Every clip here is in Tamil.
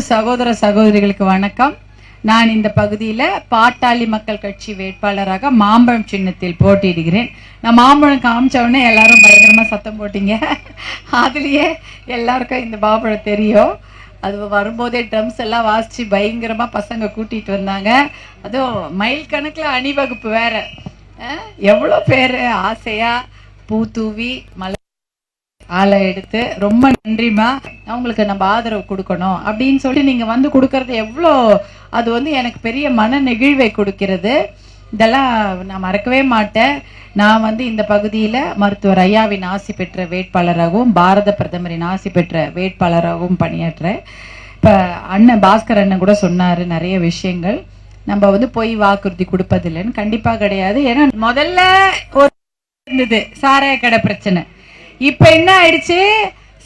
அன்பு சகோதர சகோதரிகளுக்கு வணக்கம். நான் இந்த பகுதியில பாட்டாளி மக்கள் கட்சி வேட்பாளராக மாம்பழம் சின்னத்தில் போட்டியிடுகிறேன். நான் மாம்பழம் காமிச்ச உடனே எல்லாரும் பயங்கரமாக சத்தம் போட்டீங்க. அதுலேயே எல்லாருக்கும் இந்த மாம்பழம் தெரியும். அது வரும்போதே ட்ரம்ஸ் எல்லாம் வாசிச்சு பயங்கரமா பசங்க கூட்டிட்டு வந்தாங்க. அதுவும் மைல் கணக்குல அணிவகுப்பு வேற. எவ்வளோ எவ்வளவு பேரு? ஆசையா? பூ தூவி மலை ஆளை எடுத்து ரொம்ப நன்றிமா அவங்களுக்கு நம்ம ஆதரவு கொடுக்கணும். அப்படின்னு சொல்லி நீங்க வந்து கொடுக்கறது எவ்வளோ அது வந்து எனக்கு பெரிய மன நெகிழ்வை கொடுக்கிறது. இதெல்லாம் நான் மறக்கவே மாட்டேன். நான் வந்து இந்த பகுதியில் மருத்துவர் ஐயாவின் ஆசி பெற்ற வேட்பாளராகவும் பாரத பிரதமரின் ஆசி பெற்ற வேட்பாளராகவும் பணியாற்றுறேன் இப்போ அண்ணன் பாஸ்கர் அண்ணன் கூட சொன்னார் நிறைய விஷயங்கள். நம்ம வந்து பொய் வாக்குறுதி கொடுப்பதில்லைன்னு. கண்டிப்பாக கிடையாது. ஏன்னா முதல்ல ஒரு இருந்தது. சாராய கடை பிரச்சனை. இப்ப என்ன ஆயிடுச்சு?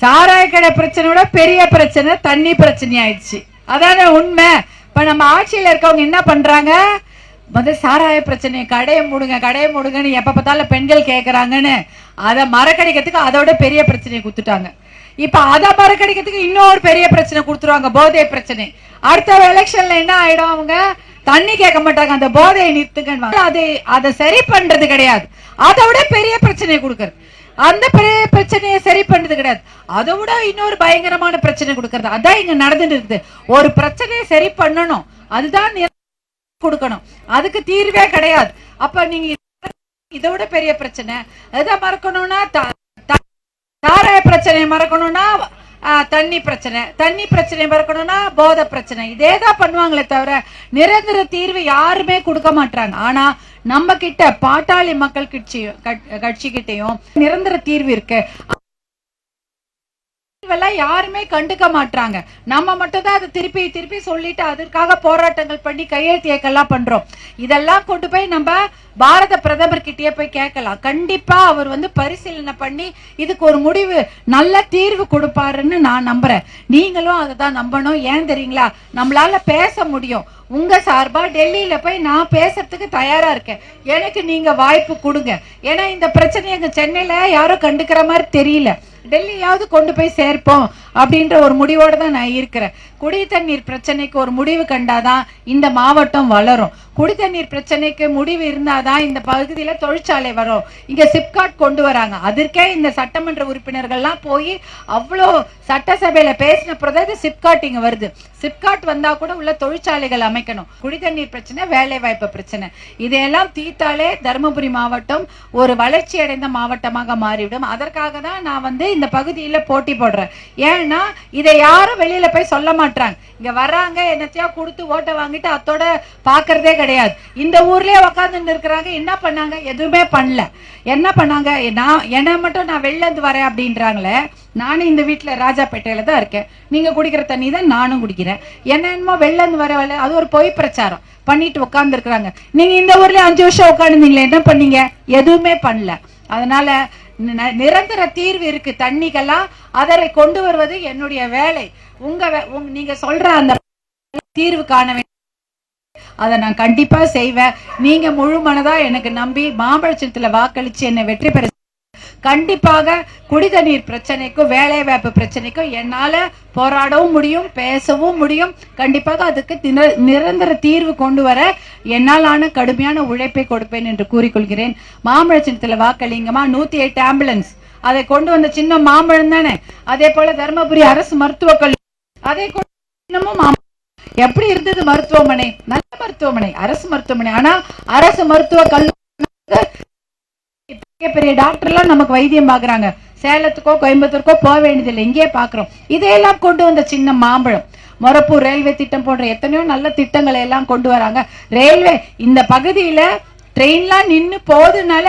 சாராய கடை பிரச்சனையோட பெரிய பிரச்சனை தண்ணி பிரச்சனை ஆயிடுச்சு. அதான உண்மை. இப்ப நம்ம ஆட்சியில இருக்கவங்க என்ன பண்றாங்க? வந்து சாராய பிரச்சனை கடையை மூடுங்க கடையை மூடுங்கன்னு எப்ப பார்த்தாலும் பெண்கள் கேட்கறாங்கன்னு அதை மறக்கடிக்கிறதுக்கு அதோட பெரிய பிரச்சனையை கொடுத்துட்டாங்க. இப்ப அதை மறக்கடிக்கிறதுக்கு இன்னொரு பெரிய பிரச்சனை கொடுத்துருவாங்க போதை பிரச்சனை. அடுத்த எலெக்ஷன்ல என்ன ஆயிடும் அவங்க? தண்ணி கேட்க மாட்டாங்க அந்த போதையை நிறுத்துங்க அதை அதை சரி பண்றது கிடையாது. அதை விட பெரிய பிரச்சனை கொடுக்கறது. அந்த பெரிய பிரச்சனையை சரி பண்ணது கிடையாது. அதை விட இன்னொரு பயங்கரமான பிரச்சனை கொடுக்கறது. அதான் இங்க நடந்துட்டு இருக்குது. ஒரு பிரச்சனையை சரி பண்ணணும். அதுதான் கொடுக்கணும். அதுக்கு தீர்வே கிடையாது. அப்ப நீங்க இதை விட பெரிய பிரச்சனை. எதை மறக்கணும்னா தாராய பிரச்சனையை மறக்கணும்னா தண்ணி பிரச்சனை. தண்ணி பிரச்சனை மறக்கணும்னா போதை பிரச்சனை. இதே தான் பண்ணுவாங்களே தவிர நிரந்தர தீர்வு யாருமே கொடுக்க மாட்டாங்க ஆனா நம்ம கிட்ட பாட்டாளி மக்கள் கட்சி கட்சி கிட்டயும் நிரந்தர தீர்வு இருக்கு. யாருமே கண்டுக்க மாட்டாங்க நம்ம மட்டும் தான் அதை திருப்பி திருப்பி சொல்லிட்டு அதற்காக போராட்டங்கள் பண்ணி கையெழுத்து இயக்கெல்லாம் பண்றோம். இதெல்லாம் கொண்டு போய் நம்ம பாரத பிரதமர் கிட்டயே போய் கேட்கலாம். கண்டிப்பா அவர் வந்து பரிசீலனை பண்ணி இதுக்கு ஒரு முடிவு நல்ல தீர்வு கொடுப்பாருன்னு நான் நம்புறேன். நீங்களும் அதை தான் நம்பணும். ஏன் தெரியுங்களா? நம்மளால பேச முடியும். உங்க சார்பா டெல்லியில போய் நான் பேசுறதுக்கு தயாரா இருக்கேன். எனக்கு நீங்க வாய்ப்பு கொடுங்க. ஏன்னா இந்த பிரச்சனை எங்க சென்னையில யாரும் கண்டுக்கிற மாதிரி தெரியல. டெல்லியாவது கொண்டு போய் சேர்ப்போம் அப்படின்ற ஒரு முடிவோடு தான் நான் இருக்கிறேன். குடித்தண்ணீர் பிரச்சனைக்கு ஒரு முடிவு கண்டாதான் இந்த மாவட்டம் வளரும். குடி தண்ணீர் பிரச்சனைக்கு முடிவு இருந்தாதான் இந்த பகுதியில் தொழிற்சாலை வரும். இங்கே சிப்காட் கொண்டு வராங்க. அதற்கே இந்த சட்டமன்ற உறுப்பினர்கள்லாம் போய் அவ்வளோ சட்டசபையில் பேசின பிறகு சிப்காட் இங்கே வருது. சிப்காட் வந்தால் கூட உள்ள தொழிற்சாலைகள் அமைக்கணும். குடி தண்ணீர் பிரச்சனை வேலை வாய்ப்பு பிரச்சனை. இதையெல்லாம் தீர்த்தாலே தருமபுரி மாவட்டம் ஒரு வளர்ச்சி அடைந்த மாவட்டமாக மாறிவிடும். அதற்காக தான் நான் வந்து இந்த பகுதியில போட்டி போடுறேன். ஏன்னா இதை யாரும் வெளியில போய் சொல்ல மாட்டாங்க இங்க வர்றாங்க என்னத்தையா கொடுத்து ஓட்டை வாங்கிட்டு அத்தோட பாக்குறதே கிடையாது. இந்த ஊர்லயே உட்கார்ந்து இருக்கிறாங்க. என்ன பண்ணாங்க? எதுவுமே பண்ணல. என்ன பண்ணாங்க? நான் என்ன மட்டும் நான் வெளில இருந்து வரேன் அப்படின்றாங்களே நானும் இந்த வீட்டுல ராஜாப்பேட்டையில தான் இருக்கேன். நீங்க குடிக்கிற தண்ணி தான் நானும் குடிக்கிறேன். என்ன என்னமோ வெளில இருந்து வர வேலை அது ஒரு பொய் பிரச்சாரம். பண்ணிட்டு உட்காந்துருக்குறாங்க நீங்க இந்த ஊர்ல அஞ்சு வருஷம் உட்காந்துருந்தீங்களே என்ன பண்ணீங்க? எதுவுமே பண்ணல. அதனால நிரந்தர தீர்வு இருக்கு. தண்ணிக்கெல்லாம் அதரை கொண்டு வருவது என்னுடைய வேலை. உங்க வே- உங்க- நீங்க சொல்ற அந்த தீர்வு காண வேண்டும் அதை நான் கண்டிப்பா செய்வேன். நீங்க முழு மனதா எனக்கு நம்பி மாம்பழச்சத்துல வாக்களிச்சு என்னை வெற்றி பெற கண்டிப்பாக குடிதண்ணீர் பிரச்சனைக்கும் வேலை வாய்ப்பு பிரச்சனைக்கும் என்னால போராடவும் முடியும் பேசவும் முடியும். கண்டிப்பாக அதுக்கு தின- நிரந்தர தீர்வு கொண்டு வர என்னாலான கடுமையான உழைப்பை கொடுப்பேன் என்று கூறிக்கொள்கிறேன். மாம்பழச்சத்துல வாக்களிங்கம்மா நூத்தி எட்டு ஆம்புலன்ஸ் அதை கொண்டு வந்த சின்ன மாம்பழம் தானே? அதே போல தருமபுரி அரசு மருத்துவக் கல்லூரி. அதை இன்னமும் எப்படி இருந்தது மருத்துவமனை? நல்ல மருத்துவமனை அரசு மருத்துவமனை. ஆனா அரசு மருத்துவ கல்லூரி பெரிய பெரிய டாக்டர் எல்லாம் நமக்கு வைத்தியம் பாக்குறாங்க சேலத்துக்கோ கோயம்புத்தூருக்கோ போக வேண்டியதில்லை. இங்கேயே பாக்குறோம் இதையெல்லாம் கொண்டு வந்த சின்ன மாம்பழம். மொரப்பூர் ரயில்வே திட்டம் போன்ற எத்தனையோ நல்ல திட்டங்களை எல்லாம் கொண்டு வராங்க. ரயில்வே இந்த பகுதியில ட்ரெயின்லாம் நின்னு போகுதுனால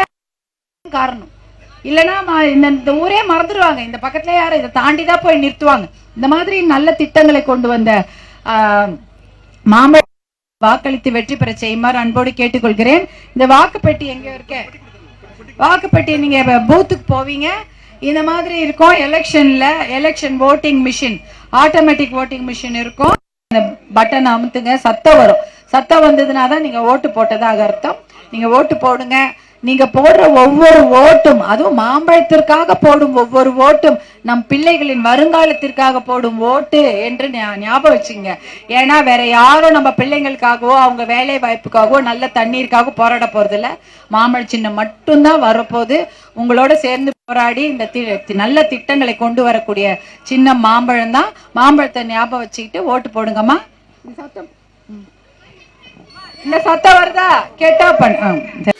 காரணம். இல்லைன்னா இந்த இந்த ஊரே மறந்துடுவாங்க. இந்த பக்கத்துல யாரும் இதை தாண்டி தான் போய் நிறுத்துவாங்க. இந்த மாதிரி நல்ல திட்டங்களை கொண்டு வந்த ஆஹ், வாக்களித்து வெற்றி பெற செய்யுமாறு அன்போடு கேட்டுக்கொள்கிறேன். இந்த வாக்கு பெட்டி எங்க இருக்கேன் வாக்குப்பட்டி நீங்க பூத்துக்கு போவீங்க. இந்த மாதிரி இருக்கும். எலெக்ஷன்ல election voting machine automatic voting machine இருக்கும். இந்த பட்டன் அமுத்துங்க. சத்தம் வரும். சத்தம் வந்ததுனா தான் நீங்க ஓட்டு போட்டதாக அர்த்தம். நீங்க ஓட்டு போடுங்க. நீங்க போடுற ஒவ்வொரு ஓட்டும் அதுவும் மாம்பழத்திற்காக போடும் ஒவ்வொரு ஓட்டும் நம் பிள்ளைகளின் வருங்காலத்திற்காக போடும் ஓட்டு என்று ஞாபகம் வச்சுங்க. ஏன்னா வேற யாரும் நம்ம பிள்ளைங்களுக்காகவோ அவங்க வேலை வாய்ப்புக்காகவோ நல்ல தண்ணீருக்காக போராட போறது இல்ல மாம்பழ சின்னம் மட்டும்தான் வரப்போகுது. உங்களோட சேர்ந்து போராடி இந்த நல்ல திட்டங்களை கொண்டு வரக்கூடிய சின்ன மாம்பழம் தான் மாம்பழத்தை ஞாபகம் வச்சுக்கிட்டு ஓட்டு போடுங்கம்மா. இந்த சத்தம். வருதா? கேட்டா பண்ண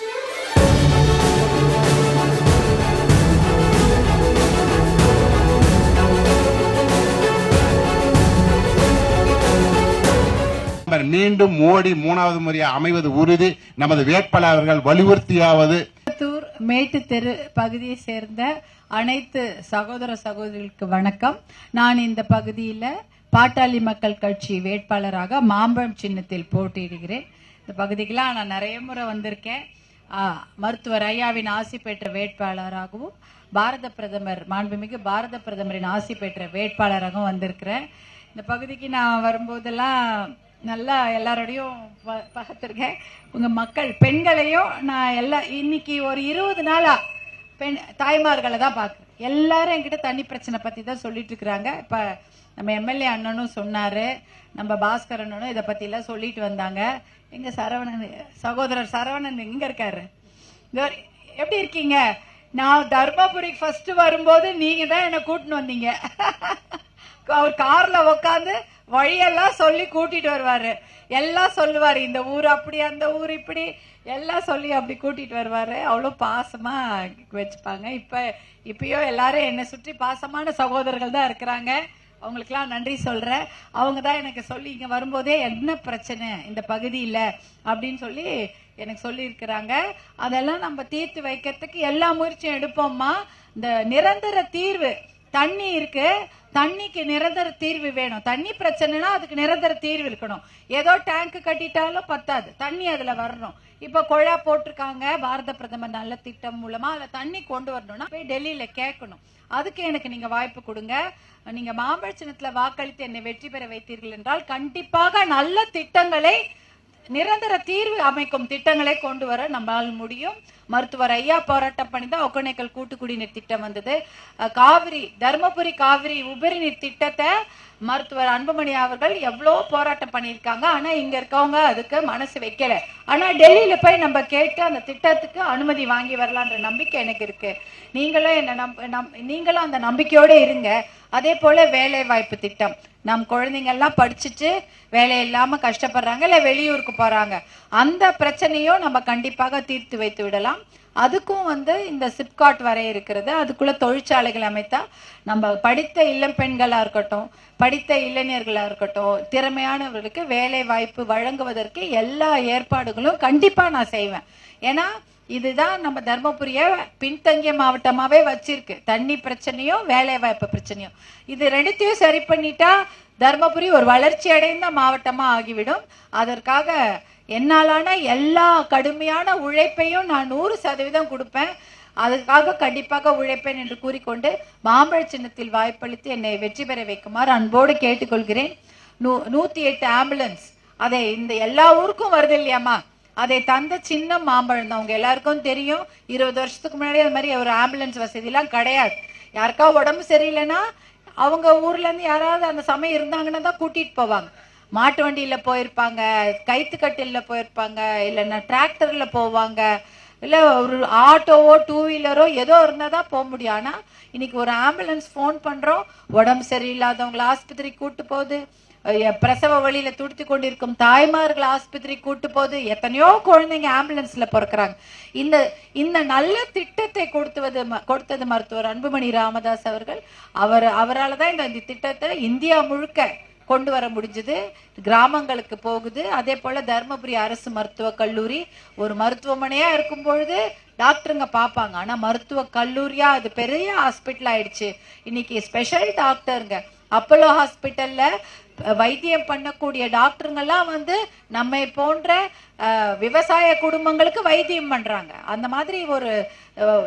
மீண்டும் மோடி மூணாவது முறையாக அமைவது உறுதி. நமது வேட்பாளர்கள் வலியுறுத்தியாவது. மேட்டு தெரு பகுதியை சேர்ந்த அனைத்து சகோதர சகோதரிகளுக்கு வணக்கம். நான் இந்த பகுதியில பாட்டாளி மக்கள் கட்சி வேட்பாளராக மாம்பழம் சின்னத்தில் போட்டியிடுகிறேன். இந்த பகுதிக்கெல்லாம் நான் நிறைய முறை வந்திருக்கேன். மருத்துவர் ஐயாவின் ஆசி பெற்ற வேட்பாளராகவும் பாரத பிரதமர் மாண்புமிகு பாரத பிரதமரின் ஆசி பெற்ற வேட்பாளராகவும் வந்திருக்கிறேன். இந்த பகுதிக்கு நான் வரும்போதெல்லாம் நல்லா எல்லாரோடையும் ப- உங்கள் மக்கள் பெண்களையும் நான் எல்லா இன்னைக்கு ஒரு இருபது நாளாக பெண் தாய்மார்களை தான் பார்க்குறேன். எல்லாரும் என்கிட்ட தண்ணி பிரச்சனை பற்றி தான் சொல்லிட்டு இருக்கிறாங்க. இப்போ நம்ம எம்எல்ஏ அண்ணனும் சொன்னார் நம்ம பாஸ்கர் அண்ணனும் இதை பற்றிலாம் சொல்லிட்டு வந்தாங்க. எங்கள் சரவணன் சகோதரர் சரவணன் எங்கே இருக்காரு? எப்படி இருக்கீங்க? நான் தர்மபுரி ஃபர்ஸ்ட் வரும்போது நீங்கள் தான் என்னை கூட்டின்னு வந்தீங்க. அவர் கார்ல உட்காந்து வழியெல்லாம் சொல்லி கூட்டிட்டு வருவாரு. எல்லாம் சொல்லுவாரு இந்த ஊர் அப்படி அந்த ஊர் இப்படி. எல்லாம் சொல்லி அப்படி கூட்டிட்டு வருவாரு. அவ்வளோ பாசமா வச்சுப்பாங்க. இப்ப இப்பயோ எல்லாரும் என்னை சுற்றி பாசமான சகோதரர்கள் தான் இருக்கிறாங்க. அவங்களுக்கெல்லாம் நன்றி சொல்றேன். அவங்க தான் எனக்கு சொல்லி இங்க வரும்போதே என்ன பிரச்சனை இந்த பகுதியில் அப்படின்னு சொல்லி எனக்கு சொல்லி இருக்கிறாங்க அதெல்லாம் நம்ம தீர்த்து வைக்கிறதுக்கு எல்லா முயற்சியும் எடுப்போம்மா. இந்த நிரந்தர தீர்வு தண்ணி இருக்கு தண்ணிக்கு நிரந்தர தீர்வு வேணும். தண்ணி பிரச்சனைனா அதுக்கு நிரந்தர தீர்வு இருக்கணும். ஏதோ டேங்க் கட்டிட்டாலும் பத்தாது. தண்ணி அதுல வரணும். இப்ப குழா போட்டிருக்காங்க. பாரத பிரதமர் நல்ல திட்டம் மூலமா அதுல தண்ணி கொண்டு வரணும்னா போய் டெல்லியில கேட்கணும். அதுக்கு எனக்கு நீங்க வாய்ப்பு கொடுங்க. நீங்க மாம்பழ சின்னத்துல வாக்களித்து என்னை வெற்றி பெற வைத்தீர்கள் என்றால் கண்டிப்பாக நல்ல திட்டங்களை நிரந்தர தீர்வு அமைக்கும் திட்டங்களை கொண்டு வர நம்மால் முடியும். மருத்துவர் ஐயா போராட்டம் பண்ணி தான் ஒகேனக்கல் கூட்டு குடிநீர் திட்டம் வந்தது. காவிரி தர்மபுரி காவிரி உபரி நீர் திட்டத்தை மருத்துவர் அன்புமணி அவர்கள் எவ்வளோ போராட்டம் பண்ணியிருக்காங்க. ஆனா இங்க இருக்கவங்க அதுக்கு மனசு வைக்கல. ஆனா டெல்லியில போய் நம்ம கேட்டு அந்த திட்டத்துக்கு அனுமதி வாங்கி வரலான்ற நம்பிக்கை எனக்கு இருக்கு. நீங்களும் என்ன நம் நீங்களும் அந்த நம்பிக்கையோட இருங்க. அதே போல வேலை வாய்ப்பு திட்டம். நம் குழந்தைங்க எல்லாம் படிச்சுட்டு வேலை இல்லாம கஷ்டப்படுறாங்க இல்ல வெளியூருக்கு போறாங்க. அந்த பிரச்சனையும் நம்ம கண்டிப்பாக தீர்த்து வைத்து விடலாம். அதுக்கும் வந்து இந்த சிப்காட் வரை இருக்கிறது. அதுக்குள்ள தொழிற்சாலைகள் அமைத்தா நம்ம படித்த இளம் பெண்களாக இருக்கட்டும் படித்த இளைஞர்களாக இருக்கட்டும் திறமையானவர்களுக்கு வேலை வாய்ப்பு வழங்குவதற்கு எல்லா ஏற்பாடுகளும் கண்டிப்பாக நான் செய்வேன். ஏன்னா இதுதான் நம்ம தர்மபுரிய பின்தங்கிய மாவட்டமாவே வச்சிருக்கு. தண்ணி பிரச்சனையும் வேலை வாய்ப்பு பிரச்சனையும். இது ரெண்டுத்தையும் சரி பண்ணிட்டா தர்மபுரி ஒரு வளர்ச்சி அடைந்த மாவட்டமா ஆகிவிடும். அதற்காக என்னாலான எல்லா கடுமையான உழைப்பையும் நான் நூறு சதவீதம் கொடுப்பேன். அதுக்காக கண்டிப்பாக உழைப்பேன் என்று கூறிக்கொண்டு மாம்பழ சின்னத்தில் வாய்ப்பளித்து என்னை வெற்றி பெற வைக்குமாறு அன்போடு கேட்டுக்கொள்கிறேன். நூ நூத்தி எட்டு ஆம்புலன்ஸ். அதை இந்த எல்லா ஊருக்கும் வருது இல்லையாம்மா? அதை தந்த சின்ன மாம்பழம் தான். உங்க எல்லாருக்கும் தெரியும். இருபது வருஷத்துக்கு முன்னாடி அது மாதிரி ஒரு ஆம்புலன்ஸ் வசதிலாம் கிடையாது. யாருக்கா உடம்பு சரியில்லைன்னா அவங்க ஊர்ல இருந்து யாராவது அந்த சமயம் இருந்தாங்கன்னா தான் கூட்டிட்டு போவாங்க. மாட்டு வண்டியில் போயிருப்பாங்க கைத்து போயிருப்பாங்க இல்லைன்னா டிராக்டரில் போவாங்க இல்லை ஒரு ஆட்டோவோ டூ வீலரோ ஏதோ இருந்தால் தான் போக முடியும். ஆனால் இன்னைக்கு ஒரு ஆம்புலன்ஸ் ஃபோன் பண்ணுறோம் உடம்பு சரியில்லாதவங்களை ஆஸ்பத்திரிக்கு கூட்டு போகுது. பிரசவ வழியில துடித்து கொண்டிருக்கும் தாய்மார்கள் ஆஸ்பத்திரி கூட்டு போகுது. எத்தனையோ குழந்தைங்க ஆம்புலன்ஸ்ல பிறக்கிறாங்க. இந்த இந்த நல்ல திட்டத்தை கொடுத்துவது ம- கொடுத்தது மருத்துவர் அன்புமணி ராமதாஸ் அவர்கள். அவர் அவரால் தான் இந்த இந்த திட்டத்தை இந்தியா முழுக்க கொண்டு வர முடிஞ்சது. கிராமங்களுக்கு போகுது. அதே போல தருமபுரி அரசு மருத்துவக் கல்லூரி ஒரு மருத்துவமனையா இருக்கும் பொழுது டாக்டருங்க பார்ப்பாங்க ஆனா மருத்துவ கல்லூரியா அது பெரிய ஹாஸ்பிட்டல் ஆயிடுச்சு. இன்னைக்கு ஸ்பெஷல் டாக்டருங்க அப்போலோ ஹாஸ்பிட்டலில் வைத்தியம் பண்ணக்கூடிய டாக்டருங்கெல்லாம் வந்து நம்மை போன்ற விவசாய குடும்பங்களுக்கு வைத்தியம் பண்ணுறாங்க அந்த மாதிரி ஒரு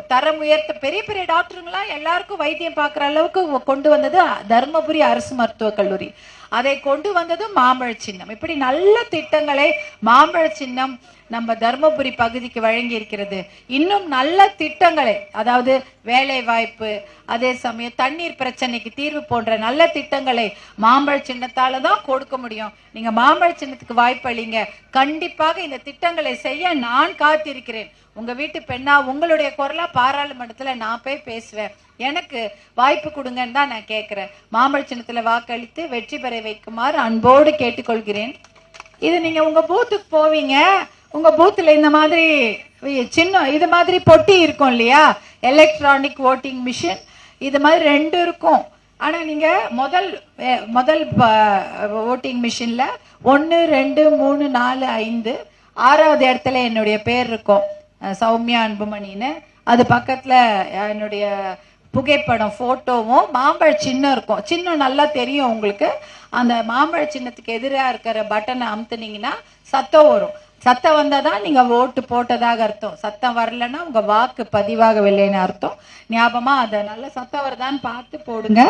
தரம் உயர்த்த பெரிய பெரிய டாக்டருங்களாம் எல்லாருக்கும் வைத்தியம் பார்க்குற அளவுக்கு கொண்டு வந்தது தருமபுரி அரசு மருத்துவக் கல்லூரி. அதை கொண்டு வந்தது மாம்பழ சின்னம் இப்படி நல்ல திட்டங்களை மாம்பழ சின்னம் நம்ம தருமபுரி பகுதிக்கு வழங்கி இருக்கிறது இன்னும் நல்ல திட்டங்களை அதாவது வேலை வாய்ப்பு அதே சமயம் தண்ணீர் பிரச்சனைக்கு தீர்வு போன்ற நல்ல திட்டங்களை மாம்பழ சின்னத்தால தான் கொடுக்க முடியும். நீங்க மாம்பழ சின்னத்துக்கு வாய்ப்பு அளிங்க. கண்டிப்பாக இந்த திட்டங்களை செய்ய நான் காத்திருக்கிறேன். உங்க வீட்டு பெண்ணா உங்களுடைய குரலா பாராளுமன்றத்துல நான் போய் பேசுவேன். எனக்கு வாய்ப்பு கொடுங்கன்னு தான் நான் கேட்கிறேன் மாம்பழ சின்னத்துல வாக்களித்து வெற்றி பெற வைக்குமாறு அன்போடு கேட்டுக்கொள்கிறேன். இது நீங்க உங்க பூத்துக்கு போவீங்க. உங்க பூத்துல இந்த மாதிரி சின்ன இது மாதிரி பொட்டி இருக்கும் இல்லையா? எலக்ட்ரானிக் ஓட்டிங் மிஷின் இது மாதிரி ரெண்டு இருக்கும். ஆனால் நீங்கள் முதல் முதல் ஓட்டிங் மிஷினில் ஒன்று ரெண்டு மூணு நாலு ஐந்து. ஆறாவது இடத்துல என்னுடைய பேர் இருக்கும். சௌமியா அன்புமணின்னு. அது பக்கத்தில் என்னுடைய புகைப்படம் ஃபோட்டோவும் மாம்பழ சின்னம் இருக்கும். சின்னம் நல்லா தெரியும் உங்களுக்கு. அந்த மாம்பழ சின்னத்துக்கு எதிராக இருக்கிற பட்டனை அமுத்துனீங்கன்னா சத்தம் வரும். சத்தம் வந்தால் தான் நீங்கள் ஓட்டு போட்டதாக அர்த்தம். சத்தம் வரலன்னா உங்கள் வாக்கு பதிவாகவில்லைன்னு அர்த்தம். ஞாபகமாக அதை நல்ல சத்தம் வருதான்னு பார்த்து போடுங்க.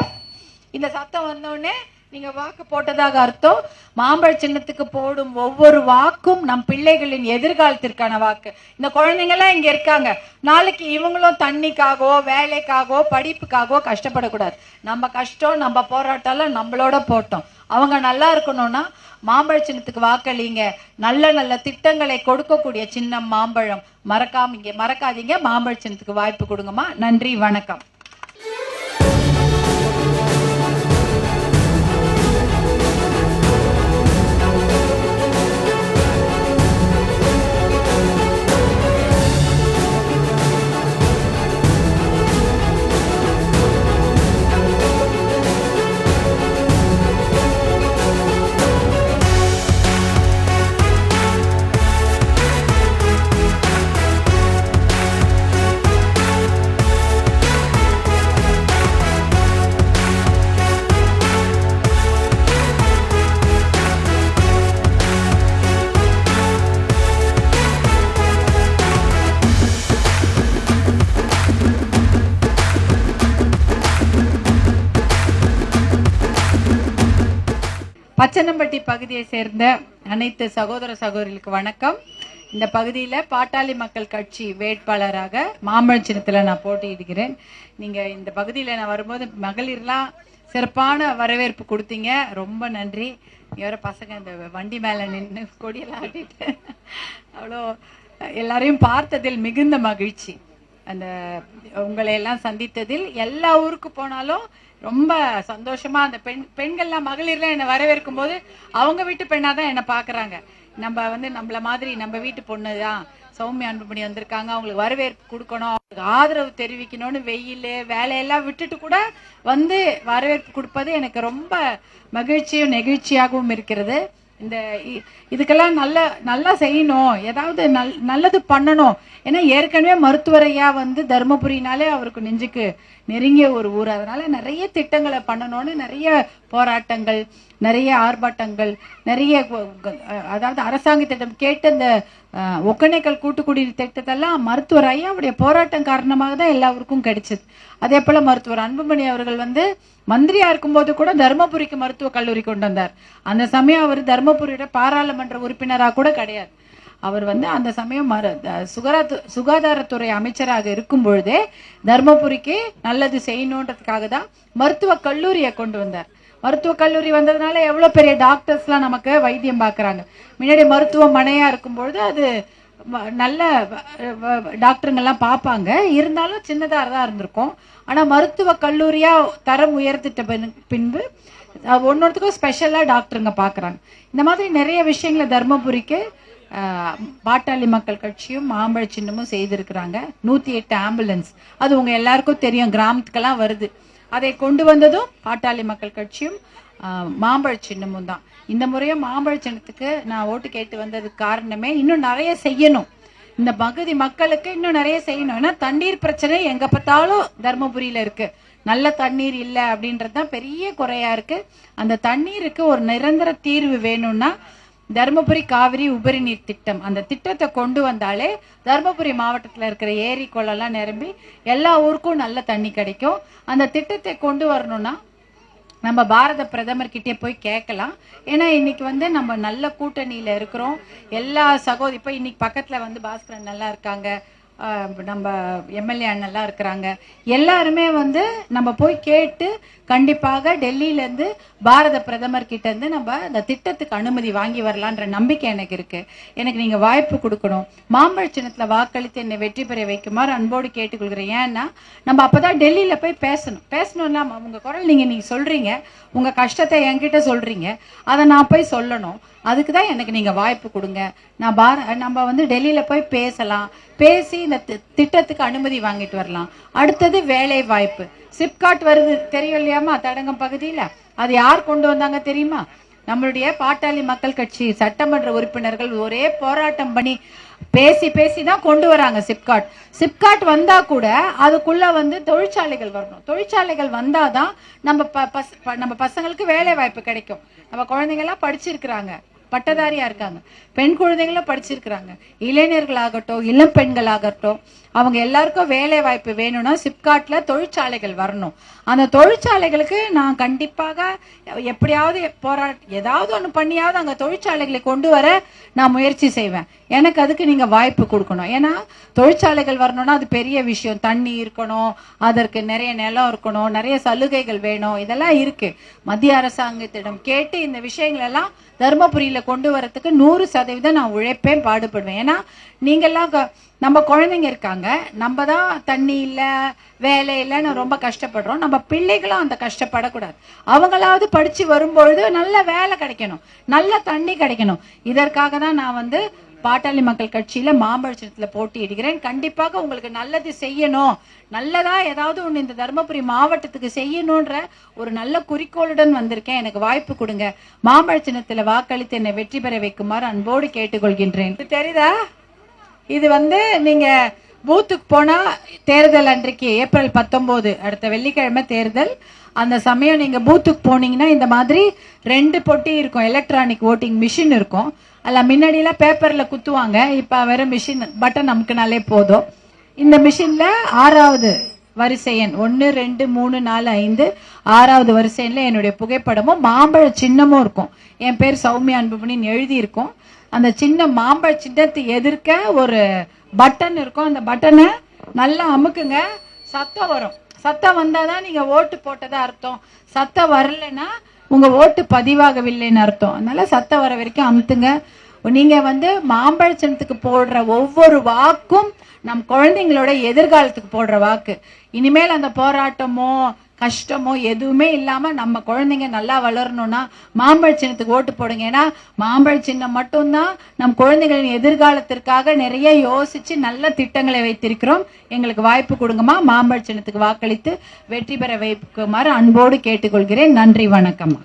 இந்த சத்தம் வந்தோடனே நீங்க வாக்கு போட்டதாக அர்த்தம் மாம்பழ சின்னத்துக்கு போடும் ஒவ்வொரு வாக்கும் நம் பிள்ளைகளின் எதிர்காலத்திற்கான வாக்கு. இந்த குழந்தைங்க எல்லாம் இங்க இருக்காங்க. நாளைக்கு இவங்களும் தண்ணிக்காகவோ வேலைக்காகவோ படிப்புக்காகவோ கஷ்டப்படக்கூடாது. நம்ம கஷ்டம் நம்ம போராட்டம் எல்லாம் நம்மளோட போட்டோம். அவங்க நல்லா இருக்கணும்னா மாம்பழ சின்னத்துக்கு வாக்களிங்க. நல்ல நல்ல திட்டங்களை கொடுக்கக்கூடிய சின்னம் மாம்பழம். மறக்காமீங்க மறக்காதீங்க. மாம்பழ சின்னத்துக்கு வாய்ப்பு கொடுங்கம்மா. நன்றி வணக்கம். பச்சனம்பட்டி பகுதியை சேர்ந்த அனைத்து சகோதர சகோதரிகளுக்கு வணக்கம். இந்த பகுதியில பாட்டாளி மக்கள் கட்சி வேட்பாளராக மாம்பழம் சின்னத்தில் நான் போட்டியிடுகிறேன். நீங்கள் இந்த பகுதியில நான் வரும்போது மகளிர்லாம் சிறப்பான வரவேற்பு கொடுத்தீங்க. ரொம்ப நன்றி. இவர பசங்க இந்த வண்டி மேல நின்று கொடியெல்லாம் ஆட்டிட்டு அவ்வளோ எல்லாரையும் பார்த்ததில் மிகுந்த மகிழ்ச்சி. அந்த உங்களை எல்லாம் சந்தித்ததில் எல்லா ஊருக்கு போனாலும் ரொம்ப சந்தோஷமா அந்த பெண் பெண்கள்லாம் மகளிர்லாம் என்னை வரவேற்கும் போது அவங்க வீட்டு பெண்ணா தான் என்னை பாக்குறாங்க. நம்ம வந்து நம்மள மாதிரி நம்ம வீட்டு பொண்ணு தான். சௌமியா அன்புமணி வந்திருக்காங்க. அவங்களுக்கு வரவேற்பு கொடுக்கணும். அவங்களுக்கு ஆதரவு தெரிவிக்கணும்னு வெயில் வேலையெல்லாம் விட்டுட்டு கூட வந்து வரவேற்பு கொடுப்பது எனக்கு ரொம்ப மகிழ்ச்சியும் நெகிழ்ச்சியாகவும் இருக்கிறது. இந்த இ- இதுக்கெல்லாம் நல்ல நல்லா செய்யணும். ஏதாவது நல் நல்லது பண்ணணும். ஏன்னா ஏற்கனவே மருத்துவரையா வந்து தருமபுரினாலே அவருக்கு நெஞ்சுக்கு நெருங்கிய ஒரு ஊர். அதனால நிறைய திட்டங்களை பண்ணணும்னு நிறைய போராட்டங்கள் நிறைய ஆர்ப்பாட்டங்கள் நிறைய அதாவது அரசாங்கத்திடம் கேட்ட இந்த அஹ், ஒகேனக்கல் கூட்டுக்குடிநீர் திட்டத்தெல்லாம் மருத்துவர் ஐயாவுடைய போராட்டம் காரணமாக தான் எல்லாருக்கும் கிடைச்சது. அதே போல மருத்துவர் அன்புமணி அவர்கள் வந்து மந்திரியா இருக்கும்போது கூட தருமபுரிக்கு மருத்துவக் கல்லூரி கொண்டு வந்தார். அந்த சமயம் அவர் தருமபுரியோட பாராளுமன்ற உறுப்பினராக கூட கிடையாது. அவர் வந்து அந்த சமயம் மரு- த- சுகாதார சுகாதாரத்துறை அமைச்சராக இருக்கும் பொழுதே தர்மபுரிக்கு நல்லது செய்யணுன்றதுக்காக தான் மருத்துவ கல்லூரியை கொண்டு வந்தார். மருத்துவக் கல்லூரி வந்ததுனால எவ்வளோ பெரிய டாக்டர்ஸ்லாம் நமக்கு வைத்தியம் பார்க்கறாங்க. முன்னாடி மருத்துவமனையாக இருக்கும்பொழுது அது வ- நல்ல டாக்டருங்கெல்லாம் பார்ப்பாங்க. இருந்தாலும் சின்னதாக தான் இருந்திருக்கும். ஆனால் மருத்துவக் கல்லூரியாக தரம் உயர்த்திட்ட பின்- பின்பு அஹ், ஒன்னொருத்துக்கும் ஸ்பெஷலாக டாக்டருங்க பார்க்கறாங்க. இந்த மாதிரி நிறைய விஷயங்களை தர்மபுரிக்கு பாட்டாளி மக்கள் கட்சியும் மாம்பழ சின்னமும் செய்திருக்கிறாங்க. நூற்றி எட்டு ஆம்புலன்ஸ். அது உங்கள் எல்லாருக்கும் தெரியும். கிராமத்துக்கெல்லாம் வருது. அதை கொண்டு வந்ததும் பாட்டாளி மக்கள் கட்சியும் மாம்பழ சின்னமும் தான். இந்த முறையும் மாம்பழ சின்னத்துக்கு நான் ஓட்டு கேட்டு வந்ததுக்கு காரணமே இன்னும் நிறைய செய்யணும். இந்த பகுதி மக்களுக்கு இன்னும் நிறைய செய்யணும். ஏன்னா தண்ணீர் பிரச்சனை எங்க பார்த்தாலும் தர்மபுரியில இருக்கு. நல்ல தண்ணீர் இல்லை அப்படின்றது தான் பெரிய குறையா இருக்கு. அந்த தண்ணீருக்கு ஒரு நிரந்தர தீர்வு வேணும்னா தருமபுரி காவிரி உபரி நீர் திட்டம். அந்த திட்டத்தை கொண்டு வந்தாலே தருமபுரி மாவட்டத்தில் இருக்கிற ஏரி குளம்லாம் நிரம்பி எல்லா ஊருக்கும் நல்ல தண்ணி கிடைக்கும். அந்த திட்டத்தை கொண்டு வரணும்னா நம்ம பாரத பிரதமர்கிட்டே போய் கேட்கலாம். ஏன்னா இன்னைக்கு வந்து நம்ம நல்ல கூட்டணியில இருக்கிறோம். எல்லா சகோதரி இப்போ இன்னைக்கு பக்கத்துல வந்து பாஸ்கரன் நல்லா இருக்காங்க. நம்ம எம்எல்ஏ அண்ணெல்லாம் இருக்கிறாங்க. எல்லாருமே வந்து நம்ம போய் கேட்டு கண்டிப்பாக டெல்லியிலேருந்து பாரத பிரதமர் கிட்டேருந்து நம்ம இந்த திட்டத்துக்கு அனுமதி வாங்கி வரலான்ற நம்பிக்கை எனக்கு இருக்கு. எனக்கு நீங்கள் வாய்ப்பு கொடுக்கணும். மாம்பழ சின்னத்தில் வாக்களித்து என்னை வெற்றி பெற வைக்குமாறு அன்போடு கேட்டுக்கொள்கிறேன். ஏன்னா நம்ம அப்போ தான் டெல்லியில் போய் பேசணும். பேசணும்னா உங்கள் குரல் நீங்கள் நீங்கள் சொல்கிறீங்க உங்கள் கஷ்டத்தை என்கிட்ட சொல்கிறீங்க அதை நான் போய் சொல்லணும். அதுக்கு தான் எனக்கு நீங்க வாய்ப்பு கொடுங்க. நான் பார நம்ம வந்து டெல்லியில போய் பேசலாம். பேசி இந்த தி- திட்டத்துக்கு அனுமதி வாங்கிட்டு வரலாம். அடுத்தது வேலை வாய்ப்பு. சிப்காட் வருது தெரியும் இல்லையாமா தடங்கம் பகுதியில? அது யார் கொண்டு வந்தாங்க தெரியுமா? நம்மளுடைய பாட்டாளி மக்கள் கட்சி சட்டமன்ற உறுப்பினர்கள் ஒரே போராட்டம் பண்ணி பேசி பேசி தான் கொண்டு வராங்க சிப்காட் சிப்காட் வந்தா கூட அதுக்குள்ள வந்து தொழிற்சாலைகள் வரணும். தொழிற்சாலைகள் வந்தாதான் நம்ம ப- நம்ம பசங்களுக்கு வேலை வாய்ப்பு கிடைக்கும். நம்ம குழந்தைங்க எல்லாம் படிச்சிருக்கிறாங்க. பட்டதாரியா இருக்காங்க. பெண் குழந்தைங்களும் படிச்சிருக்கிறாங்க. இளைஞர்களாகட்டும் இளம் பெண்களாகட்டும் அவங்க எல்லாருக்கும் வேலை வாய்ப்பு வேணும்னா சிப்காட்டில் தொழிற்சாலைகள் வரணும். அந்த தொழிற்சாலைகளுக்கு நான் கண்டிப்பாக எப்படியாவது போரா ஏதாவது ஒன்று பண்ணியாவது அங்கே தொழிற்சாலைகளை கொண்டு வர நான் முயற்சி செய்வேன். எனக்கு அதுக்கு நீங்கள் வாய்ப்பு கொடுக்கணும். ஏன்னா தொழிற்சாலைகள் வரணும்னா அது பெரிய விஷயம். தண்ணி இருக்கணும் அதற்கு நிறைய நிலம் இருக்கணும் நிறைய சலுகைகள் வேணும். இதெல்லாம் இருக்குது மத்திய அரசாங்கத்திடம் கேட்டு இந்த விஷயங்களெல்லாம் தருமபுரியில் கொண்டு வரத்துக்கு நூறு சதவீதம் நான் உழைப்பேன் பாடுபடுவேன். ஏன்னா நீங்கள்லாம் க- நம்ம குழந்தைங்க இருக்காங்க நம்ம தான் தண்ணி இல்லை வேலை இல்லைன்னு ரொம்ப கஷ்டப்படுறோம். நம்ம பிள்ளைகளும் அந்த கஷ்டப்படக்கூடாது. அவங்களாவது படித்து வரும்பொழுது நல்ல வேலை கிடைக்கணும் நல்ல தண்ணி கிடைக்கணும். இதற்காக தான் நான் வந்து பாட்டாளி மக்கள் கட்சியில மாம்பழச்சத்துல போட்டியிடுகிறேன். கண்டிப்பாக உங்களுக்கு நல்லது செய்யணும். நல்லதா ஏதாவது ஒன்று இந்த தருமபுரி மாவட்டத்துக்கு செய்யணுன்ற ஒரு நல்ல குறிக்கோளுடன் வந்திருக்கேன். எனக்கு வாய்ப்பு கொடுங்க. மாம்பழ வாக்களித்து என்னை வெற்றி பெற வைக்குமாறு அன்போடு கேட்டுக்கொள்கின்றேன். தெரியுதா? இது வந்து நீங்க பூத்துக்கு போனா தேர்தல் அன்றைக்கு ஏப்ரல் பத்தொன்பது அடுத்த வெள்ளிக்கிழமை தேர்தல். அந்த சமயம் நீங்க பூத்துக்கு போனீங்கன்னா இந்த மாதிரி ரெண்டு பொட்டி இருக்கும். எலக்ட்ரானிக் ஓட்டிங் மிஷின் இருக்கும். அல்ல முன்னாடியெல்லாம் பேப்பர்ல குத்துவாங்க. இப்ப வெறும் மிஷின் பட்டன் அமுக்குனாலே போதும். இந்த மிஷின்ல ஆறாவது வரிசை எண் ஒன்று ரெண்டு மூணு நாலு ஐந்து. ஆறாவது வரிசை எண்ணில் என்னுடைய புகைப்படமும் மாம்பழ சின்னமும் இருக்கும். என் பேர் சௌமியா அன்புமணின்னு எழுதி இருக்கும் அந்த சின்ன மாம்பழ சின்னத்தை எதிர்க்க ஒரு பட்டன் இருக்கும். அந்த பட்டனை நல்லா அமுக்குங்க. சத்தம் வரும். சத்தம் வந்தாதான் நீங்க ஓட்டு போட்டதா அர்த்தம். சத்தம் வரலைன்னா உங்க ஓட்டு பதிவாகவில்லைன்னு அர்த்தம். அதனால சத்தம் வர வரைக்கும் அமுத்துங்க. நீங்க வந்து மாம்பழ சின்னத்துக்கு போடுற ஒவ்வொரு வாக்கும் நம் குழந்தைங்களோட எதிர்காலத்துக்கு போடுற வாக்கு. இனிமேல் அந்த போராட்டமோ கஷ்டமோ எதுவுமே இல்லாம நம்ம குழந்தைங்க நல்லா வளரணும்னா மாம்பழ சின்னத்துக்கு ஓட்டு போடுங்க. ஏன்னா மாம்பழ சின்னம் மட்டும்தான் நம் குழந்தைகளின் எதிர்காலத்திற்காக நிறைய யோசிச்சு நல்ல திட்டங்களை வைத்திருக்கிறோம். எங்களுக்கு வாய்ப்பு கொடுங்கம்மா. மாம்பழ சின்னத்துக்கு வாக்களித்து வெற்றி பெற வைக்குமாறு அன்போடு கேட்டுக்கொள்கிறேன். நன்றி வணக்கம்மா.